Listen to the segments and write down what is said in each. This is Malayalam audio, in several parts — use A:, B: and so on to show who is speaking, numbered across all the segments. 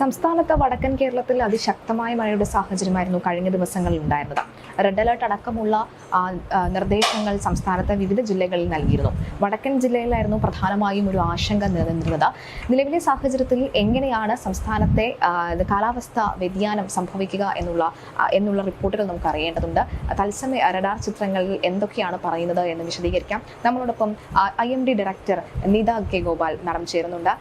A: സംസ്ഥാനത്ത് വടക്കൻ കേരളത്തിൽ അതിശക്തമായ മഴയുടെ സാഹചര്യമായിരുന്നു കഴിഞ്ഞ ദിവസങ്ങളിൽ ഉണ്ടായിരുന്നത്. റെഡ് അലർട്ട് അടക്കമുള്ള നിർദ്ദേശങ്ങൾ സംസ്ഥാനത്തെ വിവിധ ജില്ലകളിൽ നൽകിയിരുന്നു. വടക്കൻ ജില്ലയിലായിരുന്നു പ്രധാനമായും ഒരു ആശങ്ക നിലനിന്നിരുന്നത്. നിലവിലെ സാഹചര്യത്തിൽ എങ്ങനെയാണ് സംസ്ഥാനത്തെ കാലാവസ്ഥ വ്യതിയാനം സംഭവിക്കുക എന്നുള്ള എന്നുള്ള റിപ്പോർട്ടുകൾ നമുക്ക് അറിയേണ്ടതുണ്ട്. തത്സമയ റഡാർ ചിത്രങ്ങളിൽ എന്തൊക്കെയാണ് പറയുന്നത് എന്ന് വിശദീകരിക്കാം. നമ്മളോടൊപ്പം I M D director Nitha K Gopal madam ചേരുന്നുണ്ട്.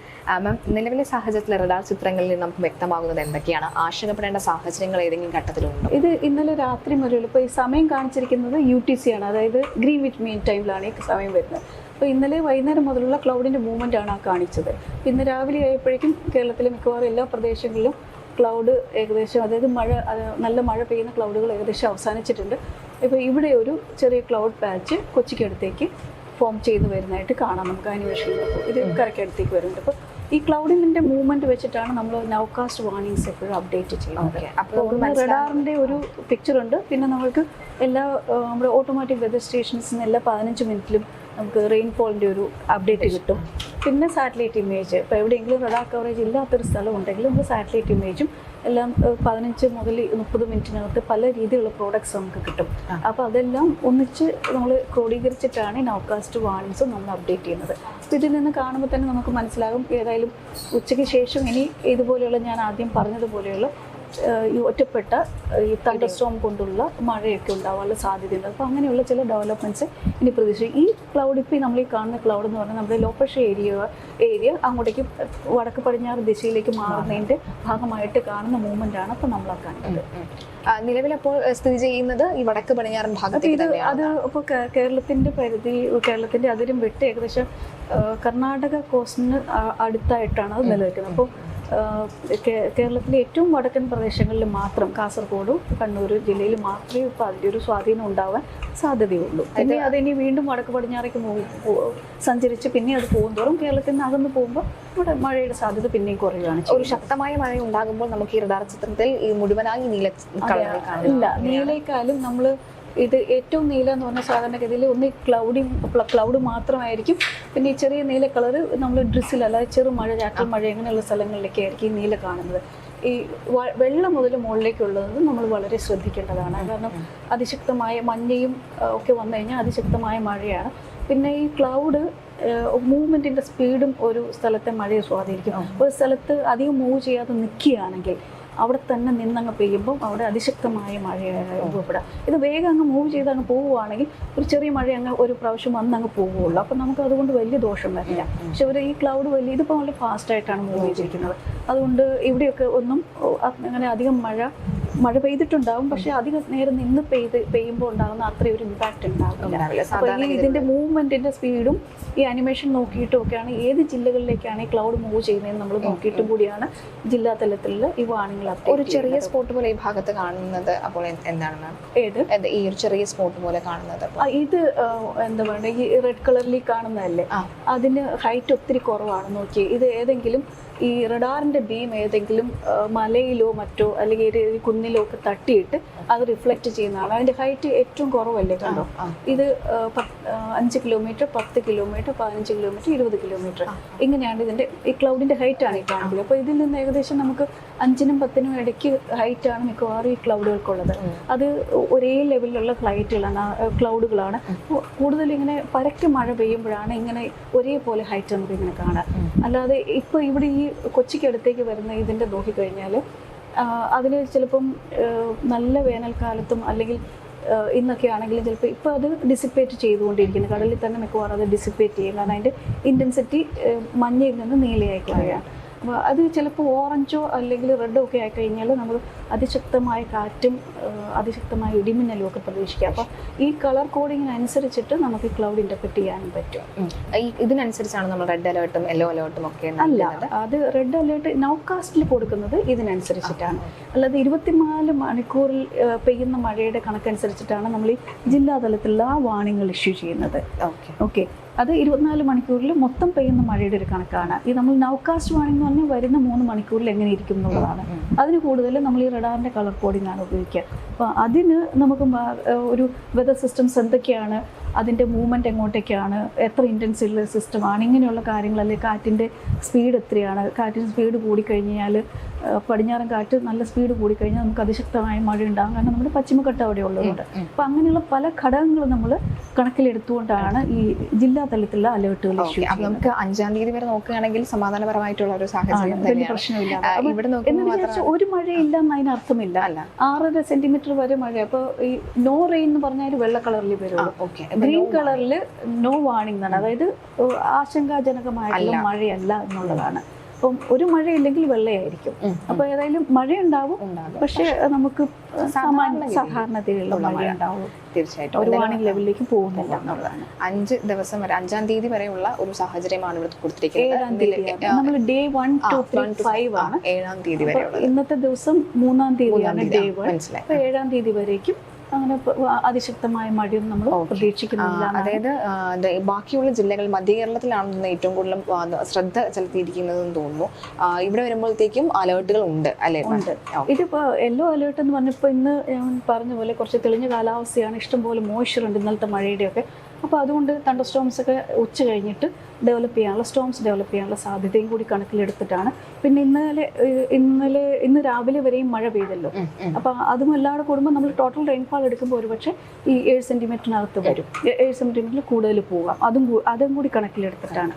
A: മാം നിലവിലെ സാഹചര്യത്തിൽ റഡാർ ചിത്രങ്ങളിൽ നിന്ന് നമുക്ക് വ്യക്തമാകുന്നത് എന്തൊക്കെയാണ്? ആശങ്കപ്പെടേണ്ട സാഹചര്യങ്ങൾ ഏതെങ്കിലും ഘട്ടത്തിലുണ്ടോ?
B: ഇത് ഇന്നലെ രാത്രി മുതൽ ഇപ്പോൾ ഈ സമയം കാണിച്ചിരിക്കുന്നത് യു ടി സി ആണ്. അതായത് ഗ്രീൻ വിറ്റ് മീൻ ടൈമിലാണ് ഈ സമയം വരുന്നത്. അപ്പോൾ ഇന്നലെ വൈകുന്നേരം മുതലുള്ള ക്ലൗഡിന്റെ മൂവ്മെന്റ് ആണ് ആ കാണിച്ചത്. ഇന്ന് രാവിലെ ആയപ്പോഴേക്കും കേരളത്തിലെ മിക്കവാറും എല്ലാ പ്രദേശങ്ങളിലും ക്ലൗഡ് ഏകദേശം അതായത് മഴ നല്ല മഴ പെയ്യുന്ന ക്ലൗഡുകൾ ഏകദേശം അവസാനിച്ചിട്ടുണ്ട്. ഇപ്പോൾ ഇവിടെ ഒരു ചെറിയ ക്ലൗഡ് പാച്ച് കൊച്ചിക്കടുത്തേക്ക് ഫോം ചെയ്ത് വരുന്നതായിട്ട് കാണാം. നമുക്ക് ആനിവേഷനിൽ ഇത് കരക്കടുത്തേക്ക് വരുന്നുണ്ട്. അപ്പോൾ ഈ ക്ലൗഡിന്റെ മൂവ്മെന്റ് വെച്ചിട്ടാണ് നമ്മൾ നൗകാസ്റ്റ് വാർണിംഗ്സ് എപ്പോഴും അപ്ഡേറ്റ് ചെയ്യുന്നത്.
A: അപ്പോൾ
B: റഡാറിന്റെ ഒരു പിക്ചർ ഉണ്ട്. പിന്നെ നമുക്ക് എല്ലാ നമ്മുടെ ഓട്ടോമാറ്റിക് വെതർ സ്റ്റേഷൻസിന് എല്ലാ പതിനഞ്ച് മിനിറ്റിലും നമുക്ക് റെയിൻഫോളിന്റെ ഒരു അപ്ഡേറ്റ് കിട്ടും. പിന്നെ സാറ്റലൈറ്റ് ഇമേജ് ഇപ്പോൾ എവിടെയെങ്കിലും റഡാർ കവറേജ് ഇല്ലാത്തൊരു സ്ഥലം ഉണ്ടെങ്കിൽ നമുക്ക് സാറ്റലൈറ്റ് ഇമേജും എല്ലാം പതിനഞ്ച് മുതൽ മുപ്പത് മിനിറ്റിനകത്ത് പല രീതിയിലുള്ള പ്രോഡക്ട്സ് നമുക്ക് കിട്ടും. അപ്പോൾ അതെല്ലാം ഒന്നിച്ച് നമ്മൾ ക്രോഡീകരിച്ചിട്ടാണ് നൗകാസ്റ്റ് വാർണിംഗ്സും നമ്മൾ അപ്ഡേറ്റ് ചെയ്യുന്നത്. അപ്പോൾ ഇതിൽ നിന്ന് കാണുമ്പോൾ തന്നെ നമുക്ക് മനസ്സിലാകും ഏതായാലും ഉച്ചയ്ക്ക് ശേഷം ഇനി ഇതുപോലെയുള്ള ഞാൻ ആദ്യം പറഞ്ഞതുപോലെയുള്ള ഈ ഒറ്റപ്പെട്ട ഈ തണ്ടർസ്റ്റോം കൊണ്ടുള്ള മഴയൊക്കെ ഉണ്ടാവാനുള്ള സാധ്യതയുണ്ട്. അപ്പോൾ അങ്ങനെയുള്ള ചില ഡെവലപ്മെന്റ്സ് ഇനി പ്രതീക്ഷിക്കും. ഈ ക്ലൗഡ് ഇപ്പോൾ നമ്മൾ ഈ കാണുന്ന ക്ലൗഡ് എന്ന് പറഞ്ഞാൽ നമ്മുടെ ലോപ്പഷ ഏരിയ ഏരിയ അങ്ങോട്ടേക്ക് വടക്ക് പടിഞ്ഞാറ് ദിശയിലേക്ക് മാറുന്നതിന്റെ ഭാഗമായിട്ട് കാണുന്ന മൂവ്മെന്റ് ആണ് അപ്പോൾ നമ്മൾ ആ കാണുന്നത്
A: നിലവിൽ നിലവിലപ്പോൾ സ്ഥിതി ചെയ്യുന്നത് ഈ വടക്ക് പടിഞ്ഞാറൻ ഭാഗത്ത്
B: ഇത് അത് ഇപ്പോൾ കേരളത്തിന്റെ പരിധി കേരളത്തിന്റെ അതിരും വിട്ട് ഏകദേശം കർണാടക കോസ്റ്റിന് അടുത്തായിട്ടാണ് അത് നിലനിൽക്കുന്നത്. അപ്പോൾ കേരളത്തിലെ ഏറ്റവും വടക്കൻ പ്രദേശങ്ങളിൽ മാത്രം കാസർഗോഡും കണ്ണൂർ ജില്ലയിൽ മാത്രമേ ഇപ്പോൾ അതിന്റെ ഒരു സ്വാധീനം ഉണ്ടാവാൻ സാധ്യതയുള്ളൂ. ഇനി അതിനി വീണ്ടും വടക്ക് പടിഞ്ഞാറേക്ക് സഞ്ചരിച്ച് പിന്നെ അത് പോകുന്തോറും കേരളത്തിൽ നിന്ന് അകന്ന് പോകുമ്പോൾ ഇവിടെ മഴയുടെ സാധ്യത പിന്നെയും കുറയുകയാണ്
A: ഒരു ശക്തമായ മഴ ഉണ്ടാകുമ്പോൾ നമുക്ക് ഈ റഡാർ ചിത്രത്തിൽ ഈ മുഴുവനായി നീല
B: ഇല്ല നീലേക്കാലും നമ്മൾ ഇത് ഏറ്റവും നീല എന്ന് പറഞ്ഞ സാധാരണഗതിയിൽ ഒന്ന് ക്ലൗഡി ക്ലൗഡ് മാത്രമായിരിക്കും. പിന്നെ ഈ ചെറിയ നീല കളർ നമ്മൾ ഡ്രിസ്സിൽ അല്ലാതെ ചെറു മഴ ചാറ്റൽ മഴ അങ്ങനെയുള്ള സ്ഥലങ്ങളിലൊക്കെ ആയിരിക്കും ഈ നീല കാണുന്നത്. ഈ വെള്ള വെള്ളം മുതൽ മുകളിലേക്കുള്ളത് നമ്മൾ വളരെ ശ്രദ്ധിക്കേണ്ടതാണ്. കാരണം അതിശക്തമായ മഞ്ഞയും ഒക്കെ വന്നു കഴിഞ്ഞാൽ അതിശക്തമായ മഴയാണ്. പിന്നെ ഈ ക്ലൗഡ് മൂവ്മെന്റിന്റെ സ്പീഡും ഒരു സ്ഥലത്തെ മഴയെ സ്വാധീനിക്കും. ഒരു സ്ഥലത്ത് അധികം മൂവ് ചെയ്യാതെ നിൽക്കുകയാണെങ്കിൽ അവിടെ തന്നെ നിന്നങ്ങ് പെയ്യുമ്പോൾ അവിടെ അതിശക്തമായ മഴ അനുഭവപ്പെടാം ഇത് വേഗം അങ്ങ് മൂവ് ചെയ്ത് അങ്ങ് പോവുകയാണെങ്കിൽ ഒരു ചെറിയ മഴ അങ്ങ് ഒരു പ്രാവശ്യം വന്ന് അങ്ങ് പോവുകയുള്ളൂ. അപ്പം നമുക്ക് അതുകൊണ്ട് വലിയ ദോഷം വരില്ല. പക്ഷെ ഒരു ഈ ക്ലൗഡ് വലിയ ഇതിപ്പോൾ വളരെ ഫാസ്റ്റായിട്ടാണ് മൂവ് ചെയ്തിരിക്കുന്നത്. അതുകൊണ്ട് ഇവിടെയൊക്കെ ഒന്നും അങ്ങനെ അധികം മഴ മഴ പെയ്തിട്ടുണ്ടാവും പക്ഷെ അധികം നേരം നിന്ന് പെയ്ത് പെയ്യുമ്പോൾ ഉണ്ടാകുന്ന അത്രയും ഒരു ഇമ്പാക്റ്റ് ഉണ്ടാവില്ല. അപ്പോൾ ഈ ഇതിന്റെ മൂവ്മെന്റിന്റെ സ്പീഡും ഈ അനിമേഷൻ നോക്കിയിട്ടും ഒക്കെയാണ് ഏത് ജില്ലകളിലേക്കാണ് ഈ ക്ലൗഡ് മൂവ് ചെയ്യുന്നതെന്ന് നമ്മൾ നോക്കിയിട്ടും കൂടിയാണ് ജില്ലാ തലത്തിൽ ഈ വാണിങ്ങൾ
A: ഒരു ചെറിയ സ്പോട്ട് പോലെ ഈ ഭാഗത്ത് കാണുന്നത് അപ്പോൾ എന്ത്- എന്താണ് മാം
B: ഏത്?
A: ഈ ഒരു ചെറിയ സ്പോട്ട് പോലെ കാണുന്നത്
B: ഇത് എന്താ പറയുക ഈ റെഡ് കളറിൽ കാണുന്നതല്ലേ. അതിന് ഹൈറ്റ് ഒത്തിരി കുറവാണ് നോക്കി ഇത് ഏതെങ്കിലും ഈ റഡാറിന്റെ ബീം ഏതെങ്കിലും മലയിലോ മറ്റോ അല്ലെങ്കിൽ ഒരു കുന്നിലോ ഒക്കെ തട്ടിയിട്ട് അത് റിഫ്ലക്റ്റ് ചെയ്യുന്നതാണ്. അതിന്റെ ഹൈറ്റ് ഏറ്റവും കുറവല്ലേ കണ്ടോ? ഇത് അഞ്ച് കിലോമീറ്റർ പത്ത് കിലോമീറ്റർ പതിനഞ്ച് കിലോമീറ്റർ ഇരുപത് കിലോമീറ്റർ ഇങ്ങനെയാണ് ഇതിന്റെ ഈ ക്ലൗഡിന്റെ ഹൈറ്റ് ആണ് ഈ കാണുന്നത്. അപ്പോൾ ഇതിൽ നിന്ന് ഏകദേശം നമുക്ക് അഞ്ചിനും പത്തിനും ഇടയ്ക്ക് ഹൈറ്റ് ആണ് മിക്കവാറും ഈ ക്ലൗഡുകൾക്കുള്ളത് അത് ഒരേ ലെവലിലുള്ള ഫ്ലൈറ്റുകളാണ് ക്ലൗഡുകളാണ് കൂടുതൽ ഇങ്ങനെ പരക്കെ മഴ പെയ്യുമ്പോഴാണ് ഇങ്ങനെ ഒരേപോലെ ഹൈറ്റ് നമുക്ക് ഇങ്ങനെ കാണാം. അല്ലാതെ ഇപ്പോൾ ഇവിടെ ഈ കൊച്ചിക്കടുത്തേക്ക് വരുന്ന ഇതിന്റെ ഇതിന്റെ നോക്കിക്കഴിഞ്ഞാൽ അതിന് ചിലപ്പം നല്ല വേനൽക്കാലത്തും അല്ലെങ്കിൽ ഇന്നൊക്കെ ആണെങ്കിലും ചിലപ്പോൾ ഇപ്പോൾ അത് ഡിസിപ്പേറ്റ് ചെയ്തുകൊണ്ടിരിക്കുന്നു. കടലിൽ തന്നെ മിക്കവാറും അത് ഡിസിപ്പേറ്റ് ചെയ്യും. കാരണം അതിന്റെ ഇന്റൻസിറ്റി മഞ്ഞയിൽ നിന്ന് നീലയായി അപ്പോൾ അത് ചിലപ്പോൾ ഓറഞ്ചോ അല്ലെങ്കിൽ റെഡോ ഒക്കെ ആയിക്കഴിഞ്ഞാൽ നമ്മൾ അതിശക്തമായ കാറ്റും അതിശക്തമായ ഇടിമിന്നലും ഒക്കെ പ്രതീക്ഷിക്കാം. അപ്പോൾ ഈ കളർ കോഡിങ്ങിനനുസരിച്ചിട്ട് നമുക്ക് ക്ലൗഡ് ഇന്റർപ്രറ്റ് ചെയ്യാനും പറ്റും.
A: ഇതിനനുസരിച്ചാണ് നമ്മൾ റെഡ് അലേർട്ടും യെല്ലോ അലേർട്ടും ഒക്കെ
B: അല്ല അത് റെഡ് അലേർട്ട് നൗകാസ്റ്റിൽ കൊടുക്കുന്നത് ഇതിനനുസരിച്ചിട്ടാണ്. അല്ലാതെ ഇരുപത്തിനാല് മണിക്കൂറിൽ പെയ്യുന്ന മഴയുടെ കണക്കനുസരിച്ചിട്ടാണ് നമ്മൾ ഈ ജില്ലാതലത്തിലുള്ള ആ വാണിങ്ങൾ ഇഷ്യൂ ചെയ്യുന്നത്.
A: ഓക്കെ.
B: ഓക്കെ. അത് ഇരുപത്തിനാല് മണിക്കൂറിൽ മൊത്തം പെയ്യുന്ന മഴയുടെ ഒരു കണക്കാണ്. ഈ നമ്മൾ നൗകാസ്റ്റ് വാണിംഗ് എന്ന് പറഞ്ഞാൽ വരുന്ന മൂന്ന് മണിക്കൂറിൽ എങ്ങനെ ഇരിക്കും എന്നുള്ളതാണ്. അതിന് കൂടുതൽ നമ്മൾ ഈ റഡാറിന്റെ കളർ കോഡിംഗ് ആണ് ഉപയോഗിക്കുക. അപ്പോൾ അതിന് നമുക്ക് ഒരു വെതർ സിസ്റ്റംസ് എന്തൊക്കെയാണ്? അതിന്റെ മൂവ്മെന്റ് എങ്ങോട്ടേക്കാണ് എത്ര ഇന്റൻസിലുള്ള സിസ്റ്റമാണ് ഇങ്ങനെയുള്ള കാര്യങ്ങൾ അല്ലെങ്കിൽ കാറ്റിന്റെ സ്പീഡ് എത്രയാണ് കാറ്റിന്റെ സ്പീഡ് കൂടിക്കഴിഞ്ഞാൽ പടിഞ്ഞാറൻ കാറ്റ് നല്ല സ്പീഡ് കൂടിക്കഴിഞ്ഞാൽ നമുക്ക് അതിശക്തമായ മഴ ഉണ്ടാകും. കാരണം നമ്മുടെ പശ്ചിമഘട്ടം അവിടെ ഉള്ളതുകൊണ്ട്.
A: അപ്പം
B: അപ്പോൾ അങ്ങനെയുള്ള പല ഘടകങ്ങളും നമ്മൾ കണക്കിലെടുത്തുകൊണ്ടാണ് ഈ ജില്ലാ തലത്തിലുള്ള അലേർട്ടുകൾ
A: നമുക്ക് അഞ്ചാം തീയതി വരെ നോക്കുകയാണെങ്കിൽ സമാധാനപരമായിട്ടുള്ള ഒരു സാഹചര്യം
B: പ്രശ്നമില്ല. എന്ന് വിചാരിച്ചാൽ ഒരു മഴയില്ല എന്നതിന് അർത്ഥമില്ല.
A: അല്ല.
B: ആറര സെന്റിമീറ്റർ വരെ മഴ. അപ്പോൾ ഈ നോ റെയിൻ എന്ന് പറഞ്ഞാൽ വെള്ള കളറിൽ
A: ഓക്കെ.
B: ഗ്രീൻ കളറിൽ നോ വാണിംഗ് എന്നാണ്. അതായത് ആശങ്കാജനകമായിട്ടുള്ള മഴയല്ല എന്നുള്ളതാണ്. അപ്പം ഒരു മഴയില്ലെങ്കിൽ വെള്ളയായിരിക്കും. അപ്പൊ ഏതായാലും മഴയുണ്ടാവും. പക്ഷേ നമുക്ക് സാധാരണതയിലുള്ള മഴ. ഉണ്ടാവും
A: തീർച്ചയായിട്ടും.
B: ഒരു വാണിംഗ് ലെവലിലേക്ക് പോകുന്നില്ല എന്നുള്ളതാണ്.
A: അഞ്ച് ദിവസം വരെ അഞ്ചാം തീയതി വരെയുള്ള ഒരു സാഹചര്യമാണ് ഇവിടെ കൊടുത്തിരിക്കുന്നത്.
B: നമ്മൾ ഡേ വൺ ടു ഫൈവ് ആണ്.
A: ഏഴാം തീയതി വരെ
B: ഇന്നത്തെ ദിവസം മൂന്നാം തീയതിയാണ് ഡേ. വൺ
A: മനസ്സിലായി.
B: ഏഴാം തീയതി വരേക്കും അങ്ങനെ അതിശക്തമായ മഴയൊന്നും നമ്മൾ. പ്രതീക്ഷിക്കുന്നില്ല
A: അതായത് ബാക്കിയുള്ള ജില്ലകൾ മധ്യ കേരളത്തിലാണെന്ന് ഏറ്റവും കൂടുതൽ ശ്രദ്ധ ചെലുത്തിയിരിക്കുന്നതെന്ന് തോന്നുന്നു. ഇവിടെ വരുമ്പോഴത്തേക്കും അലേർട്ടുകൾ ഉണ്ട് അല്ലേ?
B: ഉണ്ട്. ഇതിപ്പോ യെല്ലോ അലേർട്ട് എന്ന് പറഞ്ഞപ്പോ ഇന്ന് ഞാൻ പറഞ്ഞ പോലെ കുറച്ച് തെളിഞ്ഞ കാലാവസ്ഥയാണ്. ഇഷ്ടംപോലെ മോയ്സ്ചർ ഉണ്ട് ഇന്നലത്തെ മഴയുടെയൊക്കെ. അപ്പോൾ അതുകൊണ്ട് തണ്ടർ സ്റ്റോംസ് ഒക്കെ ഉച്ച കഴിഞ്ഞിട്ട് ഡെവലപ്പ് ചെയ്യാനുള്ള സ്റ്റോംസ് ഡെവലപ്പ് ചെയ്യാനുള്ള സാധ്യതയും കൂടി കണക്കിലെടുത്തിട്ടാണ്. പിന്നെ ഇന്നലെ ഇന്നലെ ഇന്ന് രാവിലെ വരെയും മഴ പെയ്തല്ലോ. അപ്പോൾ അതും എല്ലാവരും കൂടുമ്പോൾ നമ്മൾ ടോട്ടൽ റെയിൻഫാൾ എടുക്കുമ്പോൾ ഒരുപക്ഷെ ഈ ഏഴ് സെന്റിമീറ്ററിനകത്ത് വരും. ഏഴ് സെന്റിമീറ്ററിൽ കൂടുതൽ പോകാം. അതും അതും കൂടി കണക്കിലെടുത്തിട്ടാണ്.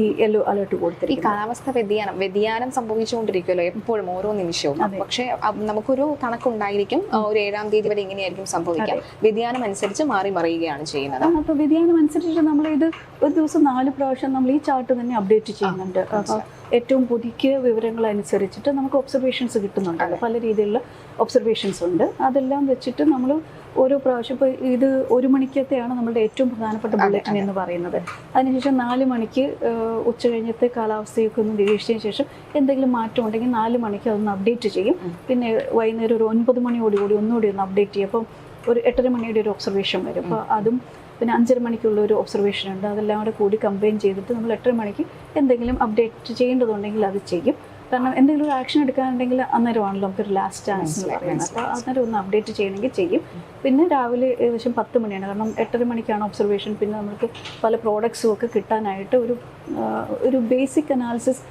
B: ഈ യെല്ലോ അലേർട്ട്
A: ഈ കാലാവസ്ഥ വ്യതിയാനം വ്യതിയാനം സംഭവിച്ചുകൊണ്ടിരിക്കുമല്ലോ എപ്പോഴും ഓരോ നിമിഷവും. പക്ഷെ നമുക്കൊരു കണക്കുണ്ടായിരിക്കും ഒരു ഏഴാം തീയതി വരെ ഇങ്ങനെയായിരിക്കും സംഭവിക്കുക. വ്യതിയാനം അനുസരിച്ച് മാറി മറിയുകയാണ് ചെയ്യുന്നത്.
B: അപ്പോൾ വ്യതിയാനം അനുസരിച്ച് നമ്മൾ ഇത് ഒരു ദിവസം നാല് പ്രാവശ്യം നമ്മൾ ഈ ചാർട്ട് തന്നെ അപ്ഡേറ്റ് ചെയ്യുന്നുണ്ട്. അപ്പോൾ ഏറ്റവും പുതുക്കിയ വിവരങ്ങൾ അനുസരിച്ചിട്ട് നമുക്ക് ഒബ്സർവേഷൻസ് കിട്ടുന്നുണ്ട്. പല രീതിയിലുള്ള ഒബ്സർവേഷൻസ് ഉണ്ട്. അതെല്ലാം വെച്ചിട്ട് നമ്മൾ ഓരോ പ്രാവശ്യം ഇപ്പോൾ ഇത് ഒരു മണിക്കത്തെയാണ് നമ്മളുടെ ഏറ്റവും പ്രധാനപ്പെട്ട ബുള്ളറ്റിൻ എന്ന് പറയുന്നത്. അതിനുശേഷം നാല് മണിക്ക് ഉച്ച കഴിഞ്ഞത്തെ കാലാവസ്ഥയൊക്കെ ഒന്ന് നിരീക്ഷിച്ചതിന് ശേഷം എന്തെങ്കിലും മാറ്റം ഉണ്ടെങ്കിൽ നാല് മണിക്ക് അതൊന്ന് അപ്ഡേറ്റ് ചെയ്യും. പിന്നെ വൈകുന്നേരം ഒരു ഒൻപത് മണിയോടുകൂടി ഒന്നുകൂടി ഒന്ന് അപ്ഡേറ്റ് ചെയ്യും. അപ്പം ഒരു എട്ടര മണിയുടെ ഒരു ഒബ്സർവേഷൻ വരും. അപ്പോൾ അതും പിന്നെ അഞ്ചര മണിക്കുള്ള ഒരു ഒബ്സർവേഷൻ ഉണ്ട്. അതെല്ലാം കൂടെ കൂടി കമ്പൈൻ ചെയ്തിട്ട് നമ്മൾ എട്ടര മണിക്ക് എന്തെങ്കിലും അപ്ഡേറ്റ് ചെയ്യേണ്ടതുണ്ടെങ്കിൽ അത് ചെയ്യും. കാരണം എന്തെങ്കിലും ഒരു ആക്ഷൻ എടുക്കാനുണ്ടെങ്കിൽ അന്നേരമാണല്ലോ നമുക്കൊരു ലാസ്റ്റ് ചാൻസ് എന്ന് പറയുന്നത്. അപ്പോൾ അന്നേരം ഒന്ന് അപ്ഡേറ്റ് ചെയ്യണമെങ്കിൽ ചെയ്യും. പിന്നെ രാവിലെ ഏകദേശം പത്ത് മണിയാണ്. കാരണം എട്ടര മണിക്കാണ് ഒബ്സർവേഷൻ പിന്നെ നമുക്ക് പല പ്രോഡക്ട്സും ഒക്കെ കിട്ടാനായിട്ട് ഒരു ഒരു ബേസിക് അനാലിസിസ്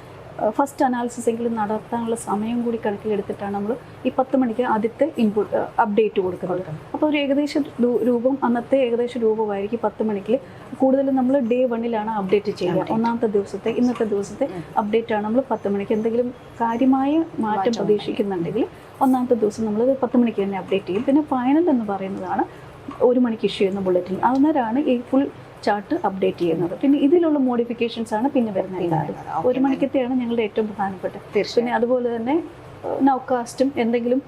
B: ഫസ്റ്റ് അനാലിസിസ് എങ്കിലും നടത്താനുള്ള സമയം കൂടി കണക്കിലെടുത്തിട്ടാണ് നമ്മൾ ഈ പത്ത് മണിക്ക് ആദ്യത്തെ ഇൻപുട്ട് അപ്ഡേറ്റ് കൊടുക്കുന്നത്. അപ്പോൾ ഒരു ഏകദേശ രൂപം അന്നത്തെ ഏകദേശ രൂപമായിരിക്കും പത്ത് മണിക്ക്. കൂടുതലും നമ്മൾ ഡേ വണ്ണിലാണ് അപ്ഡേറ്റ് ചെയ്യുന്നത് ഒന്നാമത്തെ ദിവസത്തെ ഇന്നത്തെ ദിവസത്തെ അപ്ഡേറ്റ് ആണ് നമ്മൾ പത്ത് മണിക്ക്. എന്തെങ്കിലും കാര്യമായ മാറ്റം പ്രതീക്ഷിക്കുന്നുണ്ടെങ്കിൽ ഒന്നാമത്തെ ദിവസം നമ്മൾ പത്ത് മണിക്ക് തന്നെ അപ്ഡേറ്റ് ചെയ്യും. പിന്നെ ഫൈനൽ എന്ന് പറയുന്നതാണ് ഒരു മണിക്ക് ഇഷ്യൂ ചെയ്യുന്ന ബുള്ളറ്റിൻ അന്നേരമാണ് ഈ ഫുൾ ചാർട്ട് അപ്ഡേറ്റ് ചെയ്യുന്നത്. പിന്നെ ഇതിലുള്ള മോഡിഫിക്കേഷൻസ് ആണ് പിന്നെ വരുന്ന എല്ലാവരും. ഒരു മണിക്കത്തെയാണ് ഞങ്ങളുടെ ഏറ്റവും പ്രധാനപ്പെട്ട പിന്നെ അതുപോലെ തന്നെ നൗകാസ്റ്റും എന്തെങ്കിലും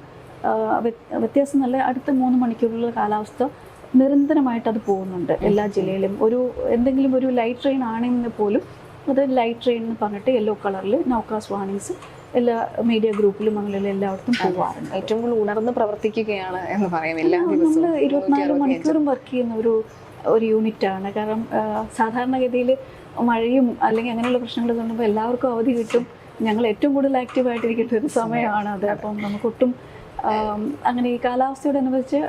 B: വ്യത്യാസം നല്ല അടുത്ത മൂന്ന് മണിക്കൂറുള്ള കാലാവസ്ഥ നിരന്തരമായിട്ട് അത് പോകുന്നുണ്ട് എല്ലാ ജില്ലയിലും. ഒരു എന്തെങ്കിലും ഒരു ലൈറ്റ് ട്രെയിൻ ആണെങ്കിൽ പോലും അത് ലൈറ്റ് ട്രെയിൻ എന്ന് പറഞ്ഞിട്ട് യെല്ലോ കളറിൽ നൗകാസ് വാണിങ്സ് എല്ലാ മീഡിയ ഗ്രൂപ്പിലും അങ്ങനെയുള്ള എല്ലായിടത്തും പോകാറുണ്ട്.
A: ഏറ്റവും കൂടുതൽ ഉണർന്ന് പ്രവർത്തിക്കുകയാണ് എന്ന് പറയാം എല്ലാ
B: നമ്മൾ ഇരുപത്തിനാല് മണിക്കൂറും വർക്ക് ചെയ്യുന്ന ഒരു ഒരു യൂണിറ്റാണ് കാരണം സാധാരണഗതിയിൽ മഴയും അല്ലെങ്കിൽ അങ്ങനെയുള്ള പ്രശ്നങ്ങൾ തോന്നുമ്പോൾ എല്ലാവർക്കും അവധി കിട്ടും. ഞങ്ങൾ ഏറ്റവും കൂടുതൽ ആക്റ്റീവ് ആയിട്ടിരിക്കുന്ന ഒരു സമയമാണ് അത്. അപ്പം നമുക്കൊട്ടും അങ്ങനെ ഈ കാലാവസ്ഥയോട് അനുബന്ധിച്ച്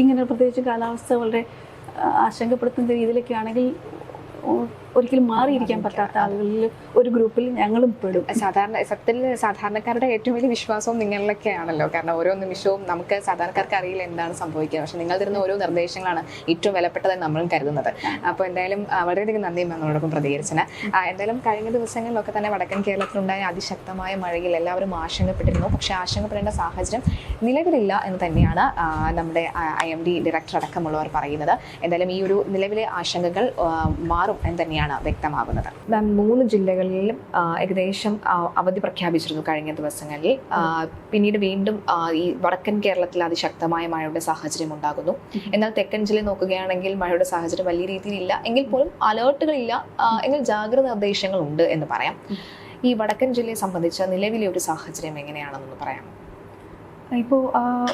B: ഇങ്ങനെ പ്രത്യേകിച്ച് കാലാവസ്ഥ വളരെ ആശങ്കപ്പെടുത്തുന്ന രീതിയിലൊക്കെ ആണെങ്കിൽ ഒരിക്കലും മാറിയിരിക്കാൻ പറ്റാത്ത ആളുകളിൽ ഒരു ഗ്രൂപ്പിൽ ഞങ്ങളും പെടും.
A: സാധാരണ സത്യത്തിൽ സാധാരണക്കാരുടെ ഏറ്റവും വലിയ വിശ്വാസവും നിങ്ങളിലൊക്കെയാണല്ലോ. കാരണം ഓരോ നിമിഷവും നമുക്ക് സാധാരണക്കാർക്ക് അറിയില്ല എന്താണ് സംഭവിക്കുക. പക്ഷെ നിങ്ങൾ തരുന്ന ഓരോ നിർദ്ദേശങ്ങളാണ് ഏറ്റവും വിലപ്പെട്ടതെന്ന് നമ്മളും കരുതുന്നത്. അപ്പോൾ എന്തായാലും വളരെയധികം നന്ദി നമ്മളോടൊപ്പം പ്രതികരിച്ചത് എന്തായാലും കഴിഞ്ഞ ദിവസങ്ങളിലൊക്കെ തന്നെ വടക്കൻ കേരളത്തിലുണ്ടായ അതിശക്തമായ മഴയിൽ എല്ലാവരും ആശങ്കപ്പെട്ടിരുന്നു. പക്ഷെ ആശങ്കപ്പെടേണ്ട സാഹചര്യം നിലവിലില്ല എന്ന് തന്നെയാണ് നമ്മുടെ ഐ എം ഡി ഡയറക്ടർ അടക്കമുള്ളവർ പറയുന്നത്. എന്തായാലും ഈ ഒരു നിലവിലെ ആശങ്കകൾ മാറും എന്ന് തന്നെയാണ് വ്യക്തമാകുന്നത്. മാം മൂന്ന് ജില്ലകളിലും ഏകദേശം അവധി പ്രഖ്യാപിച്ചിരുന്നു കഴിഞ്ഞ ദിവസങ്ങളിൽ. പിന്നീട് വീണ്ടും ഈ വടക്കൻ കേരളത്തിൽ അതിശക്തമായ മഴയുടെ സാഹചര്യം ഉണ്ടാകുന്നു. എന്നാൽ തെക്കൻ ജില്ല നോക്കുകയാണെങ്കിൽ മഴയുടെ സാഹചര്യം വലിയ രീതിയിലില്ല. എങ്കിൽ പോലും അലേർട്ടുകളില്ല. എങ്കിൽ ജാഗ്രത നിർദ്ദേശങ്ങൾ ഉണ്ട് എന്ന് പറയാം. ഈ വടക്കൻ ജില്ലയെ സംബന്ധിച്ച നിലവിലെ ഒരു സാഹചര്യം എങ്ങനെയാണെന്ന് പറയാം.
B: ഇപ്പോൾ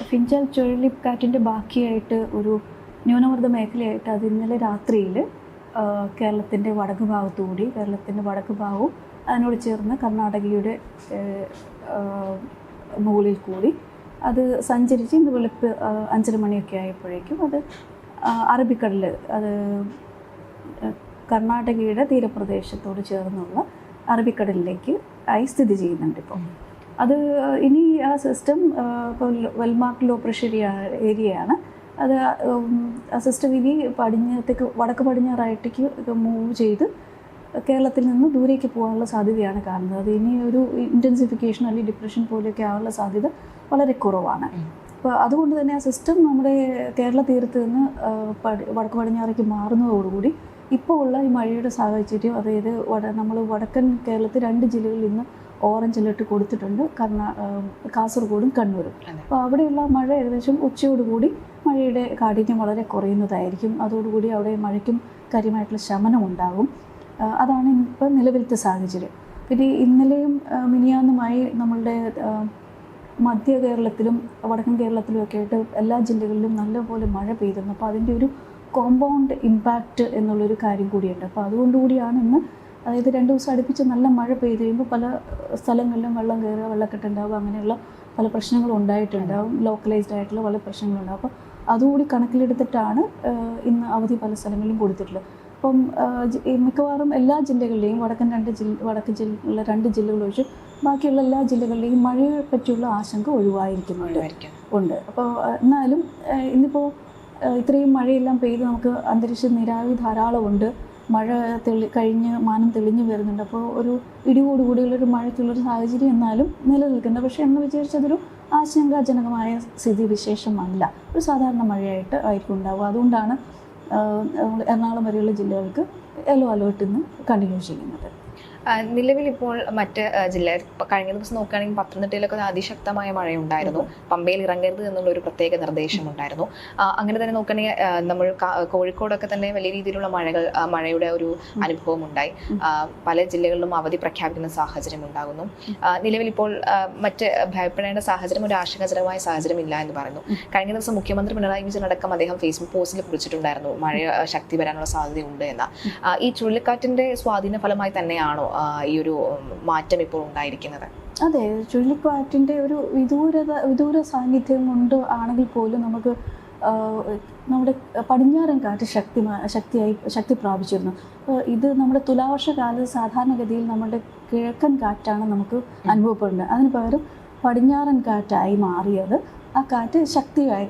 B: ഫിഞ്ചൽ ചുഴലിക്കാറ്റിന്റെ ബാക്കിയായിട്ട് ഒരു ന്യൂനമർദ്ദ മേഖലയായിട്ട് അത് ഇന്നലെ രാത്രിയിൽ കേരളത്തിന്റെ വടക്ക് ഭാഗത്തുകൂടി കേരളത്തിന്റെ വടക്ക് ഭാഗവും അതിനോട് ചേർന്ന് കർണാടകയുടെ മുകളിൽ കൂടി അത് സഞ്ചരിച്ച് ഇന്ന് വെളുപ്പ് അഞ്ചര മണിയൊക്കെ ആയപ്പോഴേക്കും അത് അറബിക്കടൽ അത് കർണാടകയുടെ തീരപ്രദേശത്തോട് ചേർന്നുള്ള അറബിക്കടലിലേക്ക് ആയി സ്ഥിതി ചെയ്യുന്നുണ്ട് ഇപ്പോൾ അത് ഇനി ആ സിസ്റ്റം ഇപ്പോൾ വെൽമാർക്ക് ലോ പ്രഷർ ഏരിയയാണ്. അത് സിസ്റ്റർ വിനി പടിഞ്ഞത്തേക്ക് വടക്ക് പടിഞ്ഞാറായിട്ടേക്ക് മൂവ് ചെയ്ത് കേരളത്തിൽ നിന്ന് ദൂരേക്ക് പോകാനുള്ള സാധ്യതയാണ് കാണുന്നത്. അത് ഇനി ഒരു ഇന്റൻസിഫിക്കേഷൻ അല്ലെങ്കിൽ ഡിപ്രഷൻ പോലെയൊക്കെ ആവാനുള്ള സാധ്യത വളരെ കുറവാണ്. അപ്പോൾ അതുകൊണ്ട് തന്നെ ആ സിസ്റ്റം നമ്മുടെ കേരള തീരത്ത് നിന്ന് വടക്ക് പടിഞ്ഞാറേക്ക് മാറുന്നതോടുകൂടി ഇപ്പോൾ ഉള്ള ഈ മഴയുടെ സാഹചര്യം അതായത് വട നമ്മൾ വടക്കൻ കേരളത്തിൽ രണ്ട് ജില്ലകളിൽ ഇന്ന് ഓറഞ്ച് അലർട്ട് കൊടുത്തിട്ടുണ്ട്. കർണാ കാസർഗോഡും കണ്ണൂരും. അപ്പോൾ അവിടെയുള്ള മഴ ഏകദേശം ഉച്ചയോടുകൂടി മഴയുടെ കാഠിന്യം വളരെ കുറയുന്നതായിരിക്കും. അതോടുകൂടി അവിടെ മഴയ്ക്കും കാര്യമായിട്ടുള്ള ശമനം ഉണ്ടാകും. അതാണ് ഇപ്പോൾ നിലവിലത്തെ സാഹചര്യം. പിന്നെ ഇന്നലെയും മിനിയാന്നുമായി നമ്മളുടെ മധ്യ കേരളത്തിലും വടക്കൻ കേരളത്തിലും ഒക്കെ ആയിട്ട് എല്ലാ ജില്ലകളിലും നല്ലപോലെ മഴ പെയ്തിരുന്നു. അപ്പോൾ അതിന്റെ ഒരു കോമ്പൗണ്ട് ഇമ്പാക്റ്റ് എന്നുള്ളൊരു കാര്യം കൂടിയുണ്ട്. അപ്പോൾ അതുകൊണ്ടുകൂടിയാണ് ഇന്ന് അതായത് രണ്ട് ദിവസം അടുപ്പിച്ച് നല്ല മഴ പെയ്ത് കഴിയുമ്പോൾ പല സ്ഥലങ്ങളിലും വെള്ളം കയറുക വെള്ളക്കെട്ടുണ്ടാവുക അങ്ങനെയുള്ള പല പ്രശ്നങ്ങളും ഉണ്ടായിട്ടുണ്ടാവും. ലോക്കലൈസ്ഡ് ആയിട്ടുള്ള പല പ്രശ്നങ്ങളുണ്ടാവും. അപ്പോൾ അതുകൂടി കണക്കിലെടുത്തിട്ടാണ് ഇന്ന് അവധി പല സ്ഥലങ്ങളിലും കൊടുത്തിട്ടുള്ളത്. അപ്പം മിക്കവാറും എല്ലാ ജില്ലകളിലെയും വടക്കൻ രണ്ട് ജില്ല വടക്ക് ജില്ല രണ്ട് ജില്ലകൾ ഒഴിച്ച് ബാക്കിയുള്ള എല്ലാ ജില്ലകളിലെയും മഴയെ പറ്റിയുള്ള ആശങ്ക ഒഴിവായിരിക്കുന്നുണ്ട്.
A: ഒഴിവായിരിക്കും.
B: ഉണ്ട്. അപ്പോൾ എന്നാലും ഇന്നിപ്പോൾ ഇത്രയും മഴയെല്ലാം പെയ്ത് നമുക്ക് അന്തരീക്ഷ നിരാവി ധാരാളമുണ്ട്. മഴ തെളി കഴിഞ്ഞ് മാനം തെളിഞ്ഞു വരുന്നുണ്ട്. അപ്പോൾ ഒരു ഇടിയോടുകൂടിയുള്ളൊരു മഴയ്ക്കുള്ളൊരു സാഹചര്യം എന്നാലും നിലനിൽക്കുന്നുണ്ട്. പക്ഷേ എന്ന് വിചാരിച്ചതൊരു ആശങ്കാജനകമായ സ്ഥിതി വിശേഷമല്ല ഒരു സാധാരണ മഴയായിട്ട് ആയിരിക്കും ഉണ്ടാവുക അതുകൊണ്ടാണ് എറണാകുളം വരെയുള്ള ജില്ലകൾക്ക് യെല്ലോ അലേർട്ട് ഇന്ന് കണ്ടിന്യൂ ചെയ്യുന്നത്.
A: ഇപ്പോൾ മറ്റ് ജില്ലയിൽ ജില്ല കഴിഞ്ഞ ദിവസം നോക്കുകയാണെങ്കിൽ പത്തനംതിട്ടയിലൊക്കെ അതിശക്തമായ മഴയുണ്ടായിരുന്നു. പമ്പയിൽ ഇറങ്ങരുത് എന്നുള്ള ഒരു പ്രത്യേക നിർദ്ദേശം ഉണ്ടായിരുന്നു അങ്ങനെ തന്നെ നോക്കുകയാണെങ്കിൽ നമ്മൾ കോഴിക്കോടൊക്കെ തന്നെ വലിയ രീതിയിലുള്ള മഴകൾ മഴയുടെ ഒരു അനുഭവം ഉണ്ടായി പല ജില്ലകളിലും അവധി പ്രഖ്യാപിക്കുന്ന സാഹചര്യം ഉണ്ടാകുന്നു. നിലവിലിപ്പോൾ മറ്റ് ഭയപ്പെടേണ്ട സാഹചര്യം ഒരു ആശങ്കാജനകമായ സാഹചര്യം ഇല്ല എന്ന് പറയുന്നു. കഴിഞ്ഞ ദിവസം മുഖ്യമന്ത്രി പിണറായി വിജയൻ അടക്കം അദ്ദേഹം ഫേസ്ബുക്ക് പോസ്റ്റിൽ കുറിച്ചിട്ടുണ്ടായിരുന്നു മഴ ശക്തി വരാനുള്ള സാധ്യതയുണ്ട് എന്ന. ഈ ചുഴലിക്കാറ്റിന്റെ സ്വാധീന ഫലമായി തന്നെയാണോ ഈ ഒരു മാറ്റം ഇപ്പോൾ ഉണ്ടായിരിക്കുന്നത്?
B: അതെ ചുഴലിക്കാറ്റിന്റെ ഒരു വിദൂരത വിദൂര സാന്നിധ്യം കൊണ്ട് ആണെങ്കിൽ പോലും നമുക്ക് നമ്മുടെ പടിഞ്ഞാറൻ കാറ്റ് ശക്തി ശക്തിയായി ശക്തി പ്രാപിച്ചിരുന്നു. ഇത് നമ്മുടെ തുലാവർഷ കാലത്ത് സാധാരണഗതിയിൽ നമ്മുടെ കിഴക്കൻ കാറ്റാണ് നമുക്ക് അനുഭവപ്പെടുന്നത്. അതിന് പകരം പടിഞ്ഞാറൻ കാറ്റായി മാറിയത് ആ കാറ്റ് ശക്തിയായി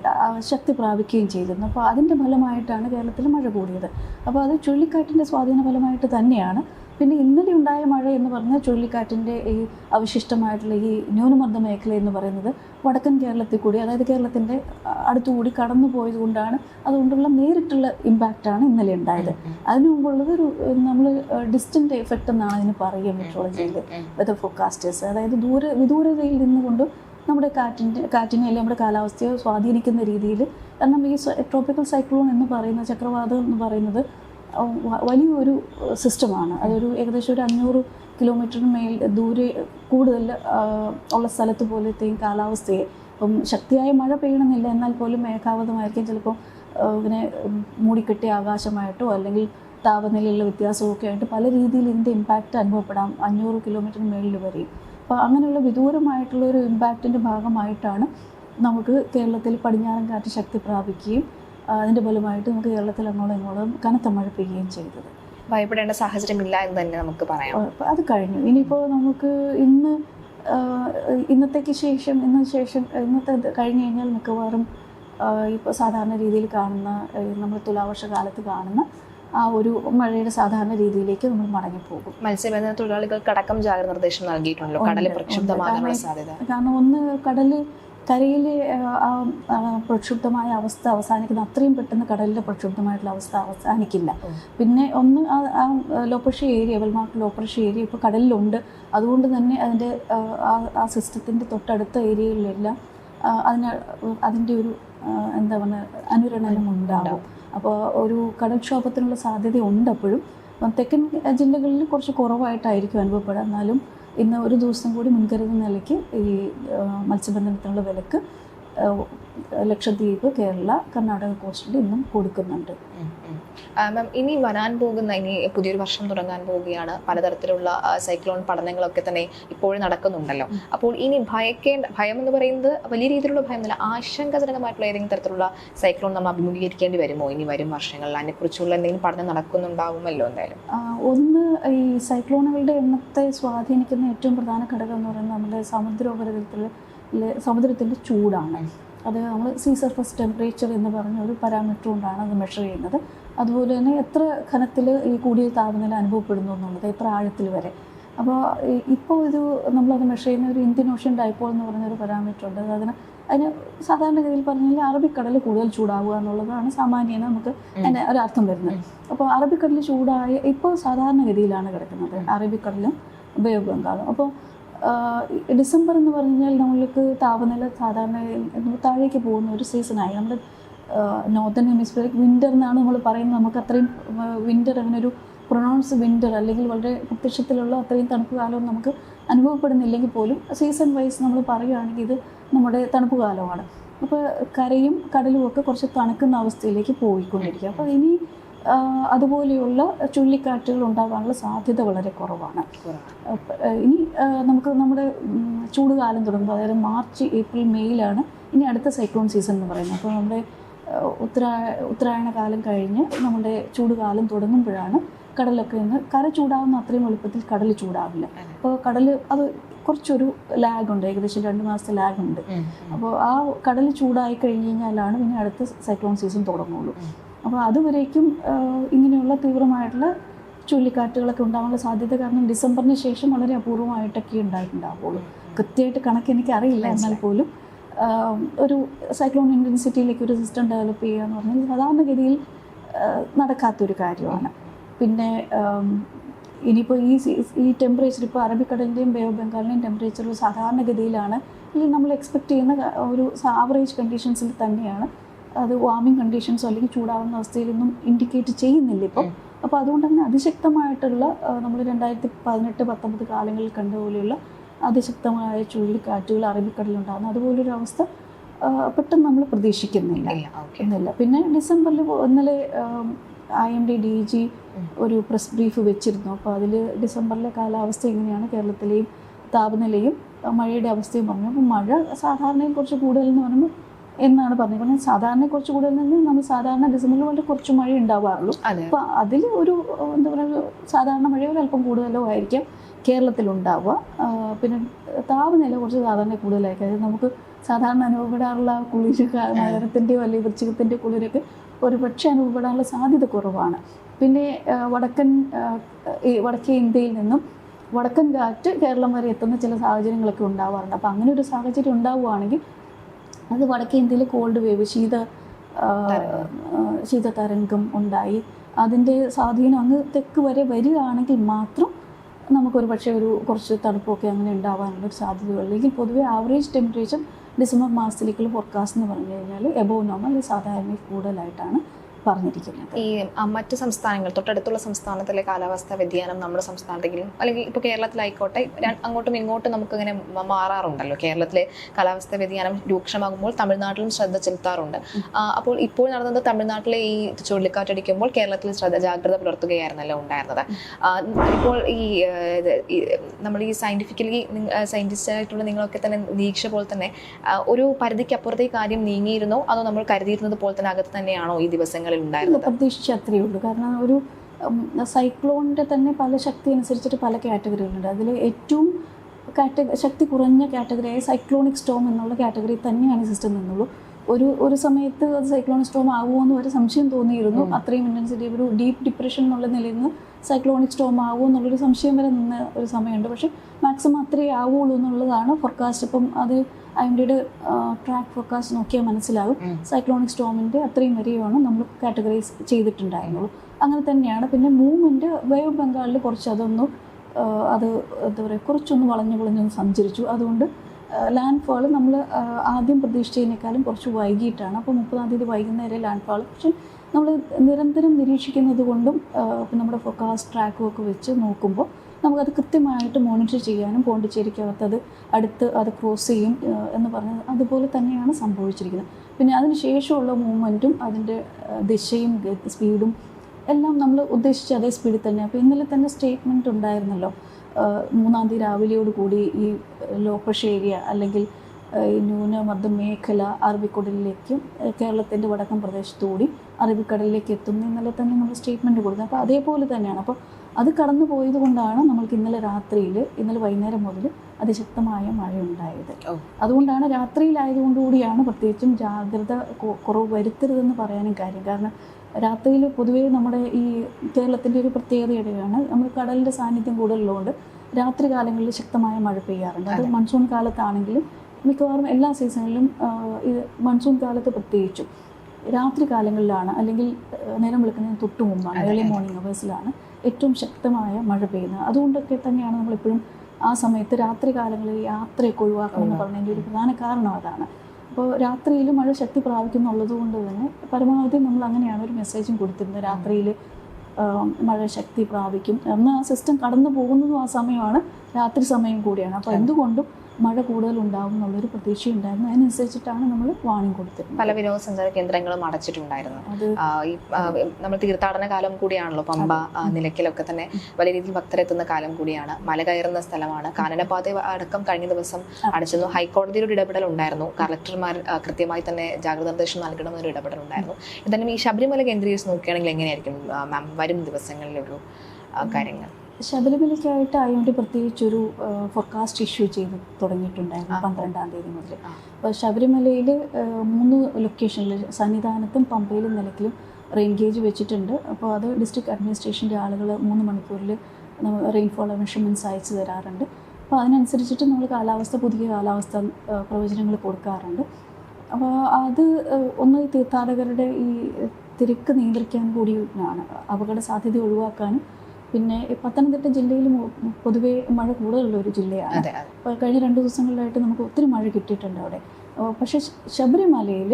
B: ശക്തി പ്രാപിക്കുകയും ചെയ്തിരുന്നു. അപ്പോൾ അതിന്റെ ഫലമായിട്ടാണ് കേരളത്തിൽ മഴ കൂടിയത്. അപ്പോൾ അത് ചുഴലിക്കാറ്റിന്റെ സ്വാധീന ഫലമായിട്ട് തന്നെയാണ്. പിന്നെ ഇന്നലെ ഉണ്ടായ മഴ എന്ന് പറഞ്ഞാൽ ചുഴലിക്കാറ്റിന്റെ ഈ അവശിഷ്ടമായിട്ടുള്ള ഈ ന്യൂനമർദ്ദ മേഖല എന്ന് പറയുന്നത് വടക്കൻ കേരളത്തിൽ കൂടി അതായത് കേരളത്തിന്റെ അടുത്തുകൂടി കടന്നു പോയത് കൊണ്ടാണ് അതുകൊണ്ടുള്ള നേരിട്ടുള്ള ഇമ്പാക്റ്റാണ് ഇന്നലെ ഉണ്ടായത്. അതിനു മുമ്പുള്ളത് ഒരു നമ്മൾ ഡിസ്റ്റന്റ് എഫക്റ്റ് എന്നാണ് അതിന് പറയുക മെട്രോളജിയിൽ വെതർ ഫോക്കാസ്റ്റേഴ്സ് അതായത് ദൂര വിദൂരതയിൽ നിന്നുകൊണ്ട് നമ്മുടെ കാറ്റിന്റെ കാറ്റിനെ അല്ലെങ്കിൽ നമ്മുടെ കാലാവസ്ഥയെ സ്വാധീനിക്കുന്ന രീതിയിൽ കാരണം ഈ ട്രോപ്പിക്കൽ സൈക്ലോൺ എന്ന് പറയുന്ന ചക്രവാതം എന്ന് പറയുന്നത് വലിയൊരു സിസ്റ്റമാണ് അതൊരു ഏകദേശം ഒരു അഞ്ഞൂറ് കിലോമീറ്ററിന് മേൽ ദൂരെ കൂടുതൽ ഉള്ള സ്ഥലത്ത് പോലത്തെയും കാലാവസ്ഥയെ ഇപ്പം ശക്തിയായ മഴ പെയ്യണമെന്നില്ല. എന്നാൽ പോലും മേഘാവതമായിരിക്കും. ചിലപ്പോൾ ഇങ്ങനെ മൂടിക്കെട്ടിയ ആകാശമായിട്ടോ അല്ലെങ്കിൽ താപനിലയിലുള്ള വ്യത്യാസമൊക്കെ ആയിട്ട് പല രീതിയിൽ ഇതിന്റെ ഇമ്പാക്റ്റ് അനുഭവപ്പെടാം അഞ്ഞൂറ് കിലോമീറ്ററിന് മേളിൽ വരെയും. അപ്പോൾ അങ്ങനെയുള്ള വിദൂരമായിട്ടുള്ള ഒരു ഇമ്പാക്റ്റിന്റെ ഭാഗമായിട്ടാണ് നമുക്ക് കേരളത്തിൽ പടിഞ്ഞാറൻ കാറ്റ് ശക്തി പ്രാപിക്കുകയും അതിന്റെ ഫലമായിട്ട് നമുക്ക് കേരളത്തിൽ അങ്ങോളം ഇങ്ങോളം കനത്ത മഴ പെയ്യുകയും ചെയ്തത്.
A: ഭയപ്പെടേണ്ട സാഹചര്യമില്ല എന്ന് തന്നെ നമുക്ക് പറയാം.
B: അത് കഴിഞ്ഞു. ഇനിയിപ്പോൾ നമുക്ക് ഇന്ന് ഇന്നത്തേക്ക് ശേഷം ഇന്ന് ശേഷം ഇന്നത്തെ കഴിഞ്ഞു കഴിഞ്ഞ് കഴിഞ്ഞാൽ മിക്കവാറും ഇപ്പോൾ സാധാരണ രീതിയിൽ കാണുന്ന നമ്മൾ തുലാവർഷ കാലത്ത് കാണുന്ന ആ ഒരു മഴയുടെ സാധാരണ രീതിയിലേക്ക് നമ്മൾ മടങ്ങിപ്പോകും.
A: മത്സ്യബന്ധന തൊഴിലാളികൾക്ക് അടക്കം ജാഗ്രത നിർദ്ദേശം നൽകിയിട്ടുണ്ടല്ലോ. കടൽ
B: കടൽ
A: പ്രക്ഷുബ്ധമാകാനുള്ള സാധ്യത.
B: കാരണം ഒന്ന് കടൽ കരയിലെ ആ, പ്രക്ഷുബ്ധമായ അവസ്ഥ അവസാനിക്കുന്ന അത്രയും പെട്ടെന്ന് കടലിലെ പ്രക്ഷുബ്ധമായിട്ടുള്ള അവസ്ഥ അവസാനിക്കില്ല. പിന്നെ ഒന്ന് ആ ലോപ്രഷി ഏരിയ വെൽമാർക്ക് ലോപ്രഷി ഏരിയ ഇപ്പോൾ കടലിലുണ്ട്. അതുകൊണ്ട് തന്നെ അതിന്റെ ആ, സിസ്റ്റത്തിന്റെ തൊട്ടടുത്ത ഏരിയകളിലെല്ലാം അതിന് അതിന്റെ ഒരു എന്താ പറയുക അനുരണനം ഉണ്ടാകും അപ്പോൾ ഒരു കടൽക്ഷോഭത്തിനുള്ള സാധ്യത ഉണ്ട് അപ്പോഴും. അപ്പം തെക്കൻ ജില്ലകളിൽ കുറച്ച് കുറവായിട്ടായിരിക്കും അനുഭവപ്പെടുക. എന്നാലും ഇന്ന് ഒരു ദിവസം കൂടി മുൻകരുതൽ നിലയ്ക്ക് ഈ മത്സ്യബന്ധനത്തിനുള്ള വിലക്ക് ലക്ഷദ്വീപ് കേരള കർണാടക കോസ്റ്റിൽ ഇന്നും കൊടുക്കുന്നുണ്ട്.
A: മാം ഇനി വരാൻ പോകുന്ന ഇനി പുതിയൊരു വർഷം തുടങ്ങാൻ പോവുകയാണ് പലതരത്തിലുള്ള സൈക്ലോൺ പഠനങ്ങളൊക്കെ തന്നെ ഇപ്പോഴും നടക്കുന്നുണ്ടല്ലോ. അപ്പോൾ ഇനി ഭയക്കേണ്ട ഭയം എന്ന് പറയുന്നത് വലിയ രീതിയിലുള്ള ഭയം എന്നല്ല ആശങ്കാജനകമായിട്ടുള്ള ഏതെങ്കിലും തരത്തിലുള്ള സൈക്ലോൺ നമ്മൾ അഭിമുഖീകരിക്കേണ്ടി വരുമോ? ഇനി വരും വർഷങ്ങളിൽ അതിനെക്കുറിച്ചുള്ള എന്തെങ്കിലും പഠനം നടക്കുന്നുണ്ടാവുമല്ലോ എന്തായാലും?
B: ഒന്ന് ഈ സൈക്ലോണുകളുടെ എണ്ണത്തെ സ്വാധീനിക്കുന്ന ഏറ്റവും പ്രധാന ഘടകം എന്ന് പറയുന്നത് നമ്മുടെ സമുദ്രോപരിതലത്തിൽ സമുദ്രത്തിന്റെ ചൂടാണ്. അത് നമ്മൾ സീ സർഫസ് ടെമ്പറേച്ചർ എന്ന് പറഞ്ഞ ഒരു പാരാമീറ്റർ കൊണ്ടാണ് അത് മെഷർ ചെയ്യുന്നത്. അതുപോലെ തന്നെ എത്ര ഘനത്തിൽ ഈ കൂടിയ താപനില അനുഭവപ്പെടുന്നു എന്നുള്ളത് എത്ര ആഴത്തിൽ വരെ. അപ്പോൾ ഇപ്പോൾ ഒരു നമ്മളത് മെഷർ ചെയ്യുന്ന ഒരു ഇന്ത്യൻ ഓഷ്യൻ ഡൈപ്പോൾ എന്ന് പറയുന്ന ഒരു പാരാമീറ്റർ ഉണ്ട് അതിന് അതിന് സാധാരണഗതിയിൽ പറഞ്ഞാൽ അറബിക്കടൽ കൂടുതൽ ചൂടാവുക എന്നുള്ളതാണ് സാമാന്യേന നമുക്ക് അതിന് ഒരർത്ഥം വരുന്നത്. അപ്പോൾ അറബിക്കടൽ ചൂടായ ഇപ്പോൾ സാധാരണഗതിയിലാണ് കിടക്കുന്നത് അറബിക്കടലും ഉപയോഗം ബംഗാളും അപ്പോൾ ഡിസംബർ എന്ന് പറഞ്ഞാൽ നമ്മൾക്ക് താപനില സാധാരണ താഴേക്ക് പോകുന്ന ഒരു സീസണായി നമ്മൾ നോർത്തേൺ ഹെമിസ്ഫിയറിക് വിന്റർ എന്നാണ് നമ്മൾ പറയുന്നത്. നമുക്ക് അത്രയും വിന്റർ അങ്ങനെ ഒരു പ്രൊണൗൺസ് വിന്റർ അല്ലെങ്കിൽ വളരെ പ്രത്യക്ഷത്തിലുള്ള അത്രയും തണുപ്പ് കാലം നമുക്ക് അനുഭവപ്പെടുന്നില്ലെങ്കിൽ പോലും സീസൺ വൈസ് നമ്മൾ പറയുകയാണെങ്കിൽ ഇത് നമ്മുടെ തണുപ്പ് കാലമാണ്. അപ്പോൾ കരയും കടലും ഒക്കെ കുറച്ച് തണുക്കുന്ന അവസ്ഥയിലേക്ക് പോയിക്കൊണ്ടിരിക്കുക അപ്പോൾ ഇനി അതുപോലെയുള്ള ചുഴലിക്കാറ്റുകൾ ഉണ്ടാകാനുള്ള സാധ്യത വളരെ കുറവാണ്. ഇനി നമുക്ക് നമ്മുടെ ചൂടുകാലം ചൂട് കാലം തുടങ്ങുമ്പോൾ അതായത് മാർച്ച് ഏപ്രിൽ മെയ്യിലാണ് ഇനി അടുത്ത സൈക്ലോൺ സീസൺ എന്ന് പറയുന്നത്. അപ്പോൾ നമ്മുടെ ഏഹ് ഉത്തരായ ഉത്തരായണ കാലം കഴിഞ്ഞ് നമ്മുടെ ചൂട് കാലം തുടങ്ങുമ്പോഴാണ് കടലൊക്കെ ഒന്ന് കര ചൂടാവുന്ന അത്രയും എളുപ്പത്തിൽ കടൽ ചൂടാവില്ല. അപ്പോൾ കടൽ അത് കുറച്ചൊരു ലാഗ് ഉണ്ട് ഏകദേശം രണ്ട് മാസത്തെ ലാഗ് ഉണ്ട്. അപ്പോൾ ആ കടൽ ചൂടായി കഴിഞ്ഞ് കഴിഞ്ഞാലാണ് പിന്നെ അടുത്ത സൈക്ലോൺ സീസൺ തുടങ്ങുള്ളൂ. അപ്പോൾ അതുവരേക്കും ഇങ്ങനെയുള്ള തീവ്രമായിട്ടുള്ള ചുഴലിക്കാറ്റുകളൊക്കെ ഉണ്ടാകാനുള്ള സാധ്യത കാരണം ഡിസംബറിന് ശേഷം വളരെ അപൂർവമായിട്ടൊക്കെ ഉണ്ടായിട്ടുണ്ടാവുള്ളൂ. കൃത്യമായിട്ട് കണക്ക് എനിക്ക് അറിയില്ല എന്നാൽ പോലും ഒരു സൈക്ലോൺ ഇന്റൻസിറ്റിയിലേക്ക് ഒരു സിസ്റ്റം ഡെവലപ്പ് ചെയ്യുക എന്ന് പറഞ്ഞാൽ സാധാരണഗതിയിൽ നടക്കാത്തൊരു കാര്യമാണ്. പിന്നെ ഇനിയിപ്പോൾ ഈ ഈ ടെമ്പറേച്ചർ ഇപ്പോൾ അറബിക്കടലിന്റെയും ബേ ഓഫ് ബംഗാളിന്റെയും ടെമ്പറേച്ചർ സാധാരണഗതിയിലാണ്. അല്ലെങ്കിൽ നമ്മൾ എക്സ്പെക്റ്റ് ചെയ്യുന്ന ഒരു ആവറേജ് കണ്ടീഷൻസിൽ തന്നെയാണ്. അത് വാമിംഗ് കണ്ടീഷൻസോ അല്ലെങ്കിൽ ചൂടാവുന്ന അവസ്ഥയിലൊന്നും ഇൻഡിക്കേറ്റ് ചെയ്യുന്നില്ല ഇപ്പോൾ അപ്പോൾ അതുകൊണ്ട് തന്നെ അതിശക്തമായിട്ടുള്ള നമ്മൾ രണ്ടായിരത്തി പതിനെട്ട് പത്തൊമ്പത് കാലങ്ങളിൽ കണ്ട പോലെയുള്ള അതിശക്തമായ ചുഴലിക്കാറ്റുകൾ അറബിക്കടലിലുണ്ടാകുന്നു. അതുപോലൊരു അവസ്ഥ പെട്ടെന്ന് നമ്മൾ പ്രതീക്ഷിക്കുന്നില്ല. എന്നില്ല പിന്നെ ഡിസംബറിൽ ഇന്നലെ I M D D G ഒരു പ്രസ് ബ്രീഫ് വെച്ചിരുന്നു. അപ്പോൾ അതിൽ ഡിസംബറിലെ കാലാവസ്ഥ എങ്ങനെയാണ് കേരളത്തിലെയും താപനിലയും മഴയുടെ അവസ്ഥയും പറഞ്ഞു. അപ്പോൾ മഴ സാധാരണയെ കുറച്ച് കൂടുതൽ എന്ന് പറയുമ്പോൾ എന്നാണ് പറഞ്ഞത്. കാരണം സാധാരണ കുറച്ച് കൂടുതൽ നിന്ന് നമ്മൾ സാധാരണ ഡിസംബറിൽ വളരെ കുറച്ച് മഴ ഉണ്ടാവാറുള്ളൂ. അപ്പോൾ അതിൽ ഒരു എന്താ പറയുക സാധാരണ മഴയോ അല്പം കൂടുതലോ ആയിരിക്കും. കേരളത്തിലുണ്ടാവുക. പിന്നെ താപനില കുറച്ച് സാധാരണ കൂടുതലായിരിക്കും. അതായത് നമുക്ക് സാധാരണ അനുഭവപ്പെടാറുള്ള കുളിര് നഗരത്തിന്റെയോ അല്ലെങ്കിൽ വൃശ്ചികത്തിന്റെ കുളിരൊക്കെ ഒരു പക്ഷേ അനുഭവപ്പെടാനുള്ള സാധ്യത കുറവാണ്. പിന്നെ വടക്കൻ വടക്കേ ഇന്ത്യയിൽ നിന്നും വടക്കൻ കാറ്റ് കേരളം വരെ എത്തുന്ന ചില സാഹചര്യങ്ങളൊക്കെ ഉണ്ടാവാറുണ്ട്. അപ്പോൾ അങ്ങനെ ഒരു സാഹചര്യം ഉണ്ടാവുകയാണെങ്കിൽ അത് വടക്കേ ഇന്ത്യയിൽ കോൾഡ് വേവ് ശീത ശീത തരംഗം ശീതതരംഗം ഉണ്ടായി. അതിന്റെ സ്വാധീനം അങ്ങ് തെക്ക് വരെ വരികയാണെങ്കിൽ മാത്രം നമുക്കൊരു പക്ഷേ ഒരു കുറച്ച് തണുപ്പൊക്കെ അങ്ങനെ ഉണ്ടാവാനുള്ള ഒരു സാധ്യതയുള്ളൂ. അല്ലെങ്കിൽ പൊതുവേ ആവറേജ് ടെമ്പറേച്ചർ ഡിസംബർ മാസത്തിലേക്കുള്ള ഫോർകാസ്റ്റ് എന്ന് പറഞ്ഞു കഴിഞ്ഞാൽ എബോവ് നോർമൽ സാധാരണ കൂടുതലായിട്ടാണ്. പറഞ്ഞിരിക്കുന്നത്.
A: ഈ മറ്റു സംസ്ഥാനങ്ങൾ തൊട്ടടുത്തുള്ള സംസ്ഥാനത്തിലെ കാലാവസ്ഥാ വ്യതിയാനം നമ്മുടെ സംസ്ഥാനത്തെങ്കിലും അല്ലെങ്കിൽ ഇപ്പോൾ കേരളത്തിലായിക്കോട്ടെ അങ്ങോട്ടും ഇങ്ങോട്ടും നമുക്കിങ്ങനെ ഇങ്ങനെ മാറാറുണ്ടല്ലോ. കേരളത്തിലെ കാലാവസ്ഥാ വ്യതിയാനം രൂക്ഷമാകുമ്പോൾ തമിഴ്നാട്ടിലും ശ്രദ്ധ ചെലുത്താറുണ്ട്. അപ്പോൾ ഇപ്പോൾ നടന്നത് തമിഴ്നാട്ടിലെ ഈ ചുഴലിക്കാറ്റടിക്കുമ്പോൾ കേരളത്തിൽ ശ്രദ്ധ ജാഗ്രത പുലർത്തുകയായിരുന്നല്ലോ ഉണ്ടായിരുന്നത്. ഇപ്പോൾ ഈ നമ്മൾ ഈ സയന്റിഫിക്കലി സയന്റിസ്റ്റ് ആയിട്ടുള്ള നിങ്ങളൊക്കെ തന്നെ നിരീക്ഷ പോലെ തന്നെ ഒരു പരിധിക്ക് അപ്പുറത്തേക്ക് കാര്യം നീങ്ങിയിരുന്നോ? അതോ നമ്മൾ കരുതിയിരുന്നത് പോലെ തന്നെ അകത്ത് തന്നെയാണോ ഈ ദിവസങ്ങളിൽ
B: ഇല്ല,
A: ഉണ്ടായിരുന്നു
B: പ്രതീക്ഷിച്ച അത്രയേ ഉള്ളൂ. കാരണം ഒരു സൈക്ലോണിന്റെ തന്നെ പല ശക്തി അനുസരിച്ചിട്ട് പല കാറ്റഗറികളുണ്ട് അതിൽ ഏറ്റവും കാറ്റഗറി ശക്തി കുറഞ്ഞ കാറ്റഗറിയായ സൈക്ലോണിക് സ്റ്റോം എന്നുള്ള കാറ്റഗറി തന്നെയാണ് സിസ്റ്റം നിന്നുള്ളൂ. ഒരു ഒരു സമയത്ത് അത് സൈക്ലോണിക് സ്റ്റോം ആകുമോ എന്ന് വരെ സംശയം തോന്നിയിരുന്നു. അത്രയും ഇന്റൻസിറ്റി ഒരു ഡീപ്പ് ഡിപ്രഷൻ എന്നുള്ള നിലയിൽ നിന്ന് സൈക്ലോണിക് സ്റ്റോം ആകുമോ എന്നുള്ളൊരു സംശയം വരെ നിന്ന ഒരു സമയമുണ്ട്. പക്ഷേ മാക്സിമം അത്രേ ആവുകയുള്ളൂ എന്നുള്ളതാണ് ഫോർകാസ്റ്റ് ഇപ്പം അത് ഐ എം ഡിയുടെ ട്രാക്ക് ഫോർകാസ്റ്റ് നോക്കിയാൽ മനസ്സിലാകും സൈക്ലോണിക് സ്റ്റോമിന്റെ അത്രയും വരെയാണ് നമ്മൾ കാറ്റഗറൈസ് ചെയ്തിട്ടുണ്ടായിരുന്നുള്ളൂ അങ്ങനെ തന്നെയാണ്. പിന്നെ മൂവ്മെന്റ് വേവ് ബംഗാളിൽ കുറച്ച് അതൊന്ന് അത് എന്താ പറയുക കുറച്ചൊന്ന് വളഞ്ഞു പൊളിഞ്ഞൊന്ന് സഞ്ചരിച്ചു. അതുകൊണ്ട് ലാൻഡ് ഫാൾ നമ്മൾ ആദ്യം പ്രതീക്ഷിച്ചതിനേക്കാളും കുറച്ച് വൈകിട്ടാണ് അപ്പോൾ മുപ്പതാം തീയതി വൈകുന്നേരം ലാൻഡ് ഫാൾ പക്ഷേ നമ്മൾ നിരന്തരം നിരീക്ഷിക്കുന്നത് കൊണ്ടും നമ്മുടെ ഫോക്കാസ് ട്രാക്കും ഒക്കെ വെച്ച് നോക്കുമ്പോൾ നമുക്കത് കൃത്യമായിട്ട് മോണിറ്റർ ചെയ്യാനും പോണ്ടിച്ചേരിക്കകത്ത് അത് അടുത്ത് അത് ക്രോസ് ചെയ്യും എന്ന് പറഞ്ഞത് അതുപോലെ തന്നെയാണ് സംഭവിച്ചിരിക്കുന്നത്. പിന്നെ അതിന് ശേഷമുള്ള മൂവ്മെന്റും അതിന്റെ ദിശയും സ്പീഡും എല്ലാം നമ്മൾ ഉദ്ദേശിച്ച അതേ സ്പീഡിൽ തന്നെ. അപ്പോൾ ഇന്നലെ തന്നെ സ്റ്റേറ്റ്മെന്റ് ഉണ്ടായിരുന്നല്ലോ. മൂന്നാം തീയതി രാവിലെയോട് കൂടി ഈ ലോപ്പഷ് ഏരിയ അല്ലെങ്കിൽ ഈ ന്യൂനമർദ്ദ മേഖല അറബിക്കടലിലേക്കും കേരളത്തിന്റെ വടക്കൻ പ്രദേശത്തുകൂടി അറബിക്കടലിലേക്ക് എത്തുന്നു ഇന്നലെ തന്നെ നമ്മൾ സ്റ്റേറ്റ്മെന്റ് കൊടുത്തത് അപ്പോൾ അതേപോലെ തന്നെയാണ്. അപ്പോൾ അത് കടന്നു പോയത് കൊണ്ടാണ് നമ്മൾക്ക് ഇന്നലെ രാത്രിയിൽ ഇന്നലെ വൈകുന്നേരം മുതൽ അതിശക്തമായ മഴ ഉണ്ടായത്. അതുകൊണ്ടാണ് രാത്രിയിലായതുകൊണ്ടുകൂടിയാണ് പ്രത്യേകിച്ചും ജാഗ്രത കുറവ് വരുത്തരുതെന്ന് പറയാനും കാര്യം. കാരണം രാത്രിയിൽ പൊതുവേ നമ്മുടെ ഈ കേരളത്തിന്റെ ഒരു പ്രത്യേകതയാണ് നമ്മൾ കടലിന്റെ സാന്നിധ്യം കൂടുതലുള്ളതുകൊണ്ട് രാത്രി കാലങ്ങളിൽ ശക്തമായ മഴ പെയ്യാറുണ്ട്. അത്. മൺസൂൺ കാലത്താണെങ്കിലും മിക്കവാറും എല്ലാ സീസണിലും ഇത് മൺസൂൺ കാലത്ത് പ്രത്യേകിച്ചും. രാത്രി കാലങ്ങളിലാണ് അല്ലെങ്കിൽ നേരം വിളിക്കുന്നതിന് തൊട്ട് മുമ്പാണ് ഏർലി. മോർണിംഗ് അവേഴ്സിലാണ് ഏറ്റവും ശക്തമായ മഴ പെയ്യുന്നത്. അതുകൊണ്ടൊക്കെ തന്നെയാണ് നമ്മളെപ്പോഴും ആ സമയത്ത് രാത്രി കാലങ്ങളിൽ യാത്രയൊക്കെ ഒഴിവാക്കണം എന്ന് പറഞ്ഞതിന്റെ ഒരു പ്രധാന കാരണം അതാണ്. അപ്പോൾ രാത്രിയിൽ മഴ ശക്തി പ്രാപിക്കുന്നുള്ളത് കൊണ്ട് തന്നെ പരമാവധി നമ്മൾ അങ്ങനെയാണ് ഒരു മെസ്സേജും കൊടുത്തിരുന്നത്. രാത്രിയിൽ മഴ ശക്തി പ്രാപിക്കും. എന്ന് ആ സിസ്റ്റം കടന്നു പോകുന്നതും ആ സമയമാണ്. രാത്രി സമയം കൂടിയാണ്. അപ്പോൾ എന്തുകൊണ്ടും മഴ കൂടുതൽ ഉണ്ടാകും എന്നുള്ളൊരു പ്രതീക്ഷയുണ്ടായിരുന്നു. അതിനനുസരിച്ചിട്ടാണ് നമ്മൾ വാണിംഗ് കൊടുത്തത്
A: പല വിനോദസഞ്ചാര കേന്ദ്രങ്ങളും അടച്ചിട്ടുണ്ടായിരുന്നു. ഈ നമ്മൾ തീർത്ഥാടന കാലം കൂടിയാണല്ലോ പമ്പ നിലയ്ക്കലൊക്കെ തന്നെ വലിയ രീതിയിൽ ഭക്തരെത്തുന്ന കാലം കൂടിയാണ്. മല കയറുന്ന സ്ഥലമാണ്. കാനനപാത അടക്കം കഴിഞ്ഞ ദിവസം അടച്ചിരുന്നു. ഹൈക്കോടതിയുടെ ഒരു ഇടപെടൽ ഉണ്ടായിരുന്നു. കളക്ടർമാർ കൃത്യമായി തന്നെ ജാഗ്രത നിർദ്ദേശം നൽകണമെന്നൊരു ഇടപെടൽ ഉണ്ടായിരുന്നു. എന്തായാലും ഈ ശബരിമല കേന്ദ്രീകരിച്ച് നോക്കുകയാണെങ്കിൽ എങ്ങനെയായിരിക്കും മാം വരും ദിവസങ്ങളിലൊരു കാര്യങ്ങൾ?
B: ശബരിമലയ്ക്കായിട്ട് ആയതുകൊണ്ട് പ്രത്യേകിച്ചൊരു ഫോർകാസ്റ്റ് ഇഷ്യൂ ചെയ്ത് തുടങ്ങിയിട്ടുണ്ടായിരുന്നു. പന്ത്രണ്ടാം തീയതി മുതൽ അപ്പോൾ ശബരിമലയിൽ മൂന്ന് ലൊക്കേഷനിൽ സന്നിധാനത്തും പമ്പയിലും നിലയ്ക്കലും റെയിൻ ഗേജ് വെച്ചിട്ടുണ്ട്. അപ്പോൾ അത് ഡിസ്ട്രിക്ട് അഡ്മിനിസ്ട്രേഷന്റെ ആളുകൾ മൂന്ന് മണിക്കൂറിൽ റെയിൻഫോൾ മെഷർമെന്റ്സ് അയച്ചു തരാറുണ്ട്. അപ്പോൾ അതിനനുസരിച്ചിട്ട് നമ്മൾ കാലാവസ്ഥ പുതിയ കാലാവസ്ഥ പ്രവചനങ്ങൾ കൊടുക്കാറുണ്ട്. അപ്പോൾ അത് ഒന്ന് തീർത്ഥാടകരുടെ ഈ തിരക്ക് നിയന്ത്രിക്കാൻ കൂടിയാണ് അപകട സാധ്യത ഒഴിവാക്കാനും പിന്നെ പത്തനംതിട്ട ജില്ലയിൽ പൊതുവേ മഴ കൂടുതലുള്ള ഒരു ജില്ലയാണ്. അപ്പോൾ കഴിഞ്ഞ രണ്ട് ദിവസങ്ങളിലായിട്ട് നമുക്ക് ഒത്തിരി മഴ കിട്ടിയിട്ടുണ്ട് അവിടെ. പക്ഷെ ശബരിമലയിൽ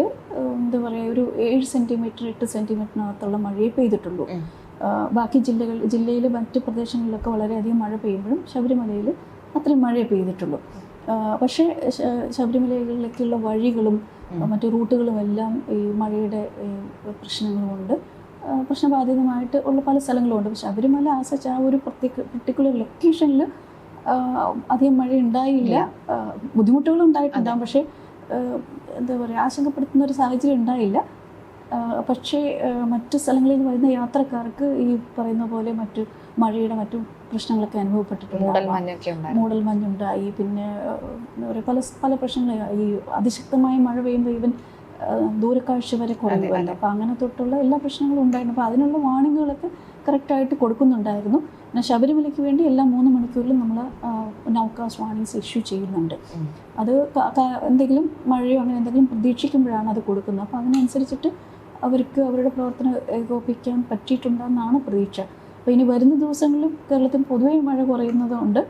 B: എന്താ പറയുക ഒരു ഏഴ് സെന്റിമീറ്റർ എട്ട് സെന്റിമീറ്ററിനകത്തുള്ള മഴയെ പെയ്തിട്ടുള്ളൂ. ബാക്കി ജില്ലകൾ ജില്ലയിൽ മറ്റു പ്രദേശങ്ങളിലൊക്കെ വളരെയധികം മഴ പെയ്യുമ്പോഴും ശബരിമലയിൽ അത്രയും മഴയെ പെയ്തിട്ടുള്ളൂ. പക്ഷേ ശബരിമലയിലേക്കുള്ള വഴികളും മറ്റു റൂട്ടുകളും എല്ലാം ഈ മഴയുടെ ആഹ് പ്രശ്നബാധിതമായിട്ട് ഉള്ള പല സ്ഥലങ്ങളുമുണ്ട് പക്ഷെ ശബരിമല ആസച്ച് ആ ഒരു പ്രത്യേക പർട്ടിക്കുലർ ലൊക്കേഷനിൽ അധികം മഴ ഉണ്ടായില്ല. ബുദ്ധിമുട്ടുകളും ബുദ്ധിമുട്ടുകൾ ഉണ്ടായിട്ടുണ്ടാകും പക്ഷേ എന്താ പറയുക ആശങ്കപ്പെടുത്തുന്ന ഒരു സാഹചര്യം ഉണ്ടായില്ല. പക്ഷേ മറ്റു സ്ഥലങ്ങളിൽ നിന്ന് വരുന്ന യാത്രക്കാർക്ക് ഈ പറയുന്ന പോലെ മറ്റു മഴയുടെ മറ്റു പ്രശ്നങ്ങളൊക്കെ അനുഭവപ്പെട്ടിട്ടുണ്ട് മൂടൽ മഞ്ഞുണ്ടായി. പിന്നെ ഏഹ്, എന്താ പറയുക പല പല പ്രശ്നങ്ങൾ ഈ അതിശക്തമായ മഴ പെയ്യുമ്പോൾ ഈവൻ ഏഹ്, ദൂരക്കാഴ്ച വരെ കുറയുമല്ലോ അപ്പോൾ അങ്ങനെ തൊട്ടുള്ള എല്ലാ പ്രശ്നങ്ങളും ഉണ്ടായിരുന്നു. അപ്പോൾ അതിനുള്ള വാണിങ്ങുകളൊക്കെ കറക്റ്റായിട്ട് കൊടുക്കുന്നുണ്ടായിരുന്നു. പിന്നെ ശബരിമലയ്ക്ക് വേണ്ടി എല്ലാ മൂന്ന് മണിക്കൂറിലും നമ്മൾ നൗക്കാസ് വാണിങ്സ് ഇഷ്യൂ ചെയ്യുന്നുണ്ട്. അത് എന്തെങ്കിലും മഴയോ അങ്ങനെ എന്തെങ്കിലും പ്രതീക്ഷിക്കുമ്പോഴാണ് അത് കൊടുക്കുന്നത്. അപ്പോൾ അതിനനുസരിച്ചിട്ട് അവർക്ക് അവരുടെ പ്രവർത്തനം ഏകോപിക്കാൻ പറ്റിയിട്ടുണ്ടെന്നാണ് പ്രതീക്ഷ. അപ്പോൾ ഇനി വരുന്ന ദിവസങ്ങളിലും കേരളത്തിൽ പൊതുവേ മഴ കുറയുന്നതുകൊണ്ട്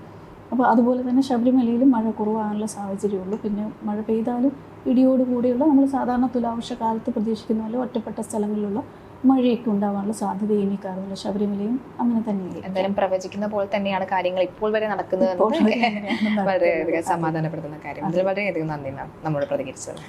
B: അപ്പോൾ അതുപോലെ തന്നെ ശബരിമലയിലും മഴ കുറവാനുള്ള സാഹചര്യമുള്ളൂ. പിന്നെ മഴ പെയ്താലും ഇടിയോട് കൂടിയുള്ള നമ്മൾ സാധാരണ തുലാവർഷ കാലത്ത് പ്രതീക്ഷിക്കുന്ന പോലെ ഒറ്റപ്പെട്ട സ്ഥലങ്ങളിലുള്ള മഴയൊക്കെ ഉണ്ടാവാനുള്ള സാധ്യത ഇനി കാണുന്നില്ല ശബരിമലയും അങ്ങനെ തന്നെയാണ്
A: എന്തായാലും പ്രവചിക്കുന്ന പോലെ തന്നെയാണ് കാര്യങ്ങൾ ഇപ്പോൾ വരെ നടക്കുന്നത് വളരെയധികം സമാധാനപ്പെടുത്തുന്ന കാര്യം. അതിൽ വളരെയധികം നന്ദി മാം നമ്മോട് പ്രതികരിച്ചത്